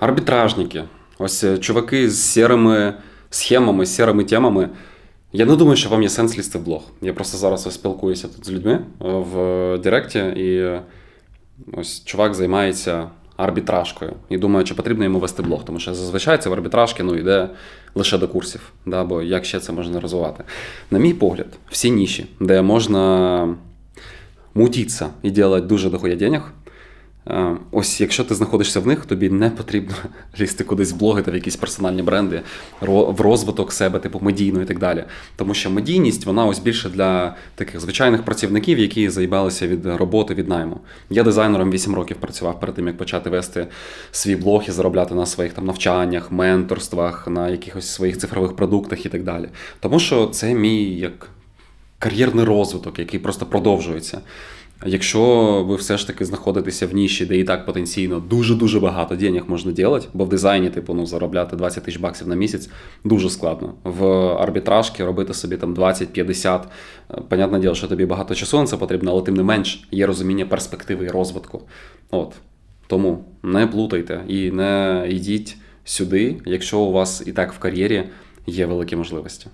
Арбітражники. Ось е, чуваки з сірими схемами, з сірими темами. Я не думаю, що вам є сенс лізти в блог. Я просто зараз спілкуюся тут з людьми е, в Директі, і е, ось чувак займається арбітражкою. І думаю, чи потрібно йому вести блог, тому що зазвичай це в арбітражки ну, йде лише до курсів. Да? Бо як ще це можна розвивати? На мій погляд, всі ніші, де можна мутитися і робити дуже дохуя денег. Е, Ось якщо ти знаходишся в них, тобі не потрібно лізти кудись в блоги та в якісь персональні бренди, в розвиток себе, типу медійно і так далі. Тому що медійність, вона ось більше для таких звичайних працівників, які заїбалися від роботи, від найму. Я дизайнером 8 років працював перед тим, як почати вести свій блог і заробляти на своїх там навчаннях, менторствах, на якихось своїх цифрових продуктах і так далі. Тому що це мій як кар'єрний розвиток, який просто продовжується. Якщо ви все ж таки знаходитеся в ніші, де і так потенційно дуже-дуже багато денег можна робити, бо в дизайні, типу, ну, заробляти 20 тисяч баксів на місяць дуже складно. В арбітражці робити собі там 20-50. е, Понятне діло, що тобі багато часу на це потрібно, але тим не менш є розуміння перспективи і розвитку. От. Тому не плутайте і не йдіть сюди, якщо у вас і так в кар'єрі є великі можливості.